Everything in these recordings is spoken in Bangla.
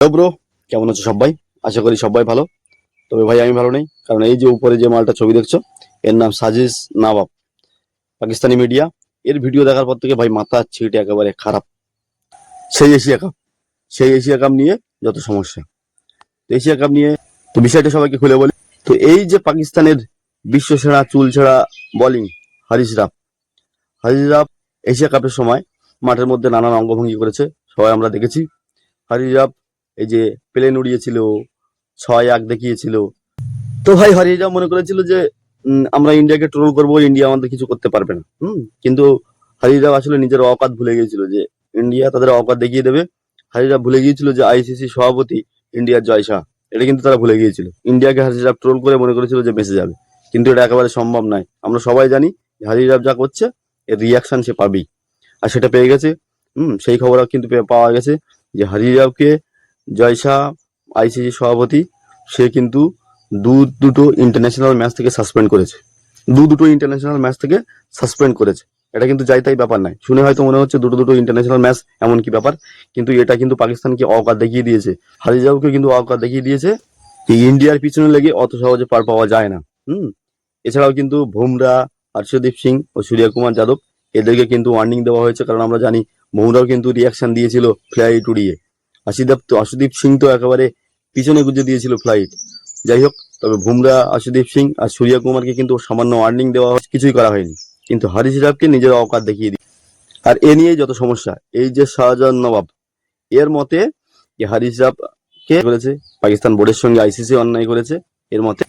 হ্যালো ব্রো, কেমন আছো সবাই? আশা করি সবাই ভালো। তবে ভাই, আমি ভালো নেই, কারণ এই যে উপরে যে মালটা ছবি দেখছ, এর নাম সাজিস নবাব। পাকিস্তানি মিডিয়া এর ভিডিও দেখার পর থেকে ভাই, মাথা ছিটে একেবারে খারাপ। সেই এশিয়া কাপ সেই এশিয়া কাপ নিয়ে যত সমস্যা। এশিয়া কাপ নিয়ে তো বিষয়টা সবাইকে খুলে বলি। তো এই যে পাকিস্তানের বিশ্ব সেরা, চুল ছেঁড়া বোলিং হারিস রাফ। হারিস রাফ এশিয়া কাপের সময় মাঠের মধ্যে নানান অঙ্গভঙ্গি করেছে, সবাই আমরা দেখেছি। হারিস রাফ এই যে প্লেন উড়িয়েছিল, ছয় আগ দেখিয়েছিল। তো ভাই হারিয়ে মনে করেছিল যে আমরা ইন্ডিয়াকে ট্রোল করব, ইন্ডিয়া আমাদের কিছু করতে পারবে না। হুম, কিন্তু হারিরা আসলে নিজের অকাত ভুলে গিয়েছিল যে, ইন্ডিয়া তাদের অকাত দেখিয়ে দেবে। হারিরা ভুলে গিয়েছিল যে আইসিসি সভাপতি ইন্ডিয়ার জয় শাহ, এটা কিন্তু তারা ভুলে গিয়েছিল। ইন্ডিয়াকে হারিরা ট্রোল করে মনে করেছিল যে বেঁচে যাবে। কিন্তু এটা একেবারে সম্ভব নয়। আমরা সবাই জানি হারিরাব যা করছে, এর রিয়াকশন সে পাবেই। আর সেটা পেয়ে গেছে। হুম, সেই খবর কিন্তু পাওয়া গেছে যে হারিরাবকে জয় শাহ আইসিসি সভাপতি, সে কিন্তু দু দুটো ইন্টারন্যাশনাল ম্যাচ থেকে সাসপেন্ড করেছে। দু দুটো ইন্টারন্যাশনাল ম্যাচ থেকে সাসপেন্ড করেছে। এটা কিন্তু যাই তাই ব্যাপার নয়। শুনে হয়তো মনে হচ্ছে দুটো দুটো ইন্টারন্যাশনাল ম্যাচ এমন কি ব্যাপার, কিন্তু এটা কিন্তু পাকিস্তানকে অকাত দেখিয়ে দিয়েছে। হারিজাউকে কিন্তু অকাত দেখিয়ে দিয়েছে ইন্ডিয়ার পিছনে লেগে অত সহজে পার পাওয়া যায় না। হুম? এছাড়াও কিন্তু বুমরা হর্ষদীপ সিং ও সূর্যকুমার যাদব, এদেরকে কিন্তু ওয়ার্নিং দেওয়া হয়েছে, কারণ আমরা জানি বুমরাও কিন্তু রিয়াকশন দিয়েছিল ফ্লাইট উড়িয়ে আশিদীপ তো আশুদীপ সিং তো একেবারে পিছনে গুজে দিয়েছিল ফ্লাইট যাই হোক, তবে বুমরা আশুদীপ সিং আর সূর্য কুমারকে কিন্তু সামান্য ওয়ার্নিং দেওয়া কিছুই করা হয়নি। কিন্তু হারিস রাফকে নিজের অকাত দেখিয়ে দিই আর এ নিয়েই যত সমস্যা, এই যে শাহজাহান নবাব, এর মতে যে হারিস রাফকে করেছে? পাকিস্তান বোর্ডের সঙ্গে আইসিসি অন্যায় করেছে, এর মতে।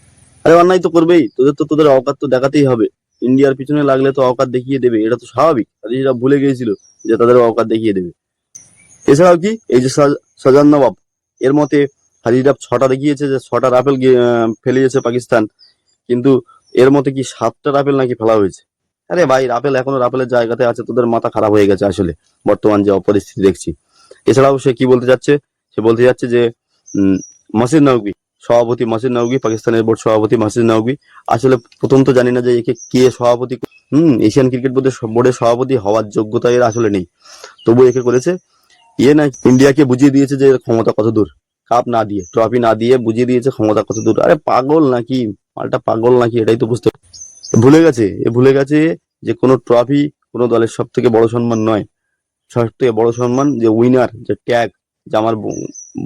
আরে অন্যায় তো করবেই, তোদের তো তোদের অকাত তো দেখাতেই হবে। ইন্ডিয়ার পিছনে লাগলে তো অকাত দেখিয়ে দেবে, এটা তো স্বাভাবিক। হারিস রাফ ভুলে গিয়েছিল যে তাদের অকাত দেখিয়ে দেবে। এছাড়াও কি? এই যে শাহজাহান নবাব, এর মতে হাজিরাফ ছটা দেখিয়েছে যে ছটা রাফেল ফেলিয়েছে পাকিস্তান। কিন্তু এর মতে কি সাতটা রাফেল নাকি ফেলা হয়েছে? আরে ভাই রাফেল এখনও রাফেলের জায়গাতে আছে, তোদের মাথা খারাপ হয়ে গেছে আসলে, বর্তমান যে অপরিস্থিতি দেখছি। এছাড়াও সে কি বলতে যাচ্ছে? সে বলতে যাচ্ছে যে মাসিদ নকবি সভাপতি মাসিদ নকবি পাকিস্তানের বোর্ড সভাপতি মাসিদ নকবি আসলে প্রথম তো জানি না যে একে কে সভাপতি হুম, এশিয়ান ক্রিকেট বোর্ডের বোর্ডের সভাপতি হওয়ার যোগ্যতা এর আসলে নেই। তবু একে করেছে ইয়ে না ইন্ডিয়াকে বুঝিয়ে দিয়েছে যে ক্ষমতা কত দূর। কাপ না দিয়ে ট্রফি না দিয়ে বুঝিয়ে দিয়েছে ক্ষমতা কত দূর। আরে পাগল নাকি? মালটা পাগল নাকি? এটাই তো বুঝতে ভুলে গেছে, এ ভুলে গেছে যে কোনো ট্রফি কোনো দলের সব থেকে বড় সম্মান নয়। সব থেকে বড় সম্মান যে উইনার যে ট্যাগ যে আমার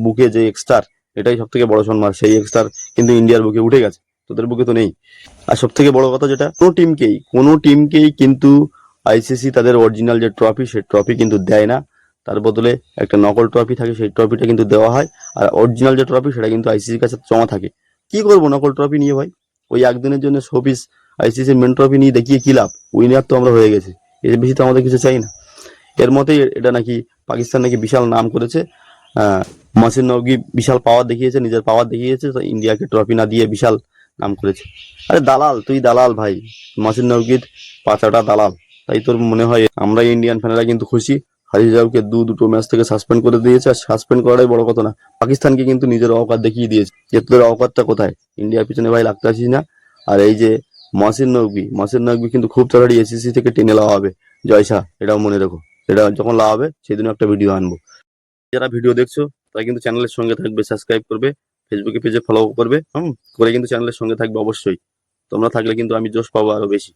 বুকে যে এক্সটার এটাই সব থেকে বড় সম্মান। সেই এক্সটার কিন্তু ইন্ডিয়ার বুকে উঠে গেছে, তোদের বুকে তো নেই। আর সব থেকে বড় কথা যেটা, কোনো টিমকেই কোনো টিমকেই কিন্তু আইসিসি তাদের অরিজিনাল যে ট্রফি সে ট্রফি কিন্তু দেয় না। তার বদলে একটা নকল ট্রফি থাকে, সেই ট্রফিটা কিন্তু দেওয়া হয়। আর অরিজিনাল যে ট্রফি, সেটা কিন্তু আইসিসির কাছে জমা থাকে। কি করব নকল ট্রফি নিয়ে ভাই? ওই একদিনের জন্য শোপিস আইসিসির মেন ট্রফি নিয়ে দেখিয়ে কি লাভ? উইনার তো আমরা হয়ে গেছি। এর বেশি তো আমাদের কিছু চাই না। এর মতেই এটা নাকি পাকিস্তান নাকি বিশাল নাম করেছে। মাসির নবগি বিশাল পাওয়ার দেখিয়েছে, নিজের পাওয়ার দেখিয়েছে, তো ইন্ডিয়াকে ট্রফি না দিয়ে বিশাল নাম করেছে। আরে দালাল, তুই দালাল ভাই। মাসির নবগির পাচাটা দালাল। তাই তোর মনে হয় আমরা ইন্ডিয়ান ফ্যানেরা কিন্তু খুশি। হারিজাউকে দু, দুটো ম্যাচ থেকে সাসপেন্ড করে দিয়েছে। আর সাসপেন্ড করাটাই বড় কথা না। পাকিস্তানকে কিন্তু নিজের অকাত দেখিয়ে দিয়েছে। যে তোদের অকাতটা কোথায়? ইন্ডিয়ার পিছনে ভাই লাগতে আসিস না। আর এই যে মাসির নকবি মাসির নকবি কিন্তু খুব তাড়াতাড়ি এসিসি থেকে টেনে লাওয়া হবে। জয় শাহ, এটাও মনে রেখো। এটা যখন লাওয়া হবে, সেদিনও একটা ভিডিও আনব। যারা ভিডিও দেখছ, তারা কিন্তু চ্যানেলের সঙ্গে থাকবে সাবস্ক্রাইব করবে ফেসবুকে পেজে ফলো করবে, হুম? করে কিন্তু চ্যানেলের সঙ্গে থাকবে অবশ্যই। তোমরা থাকলে কিন্তু আমি জোশ পাবো আরও বেশি।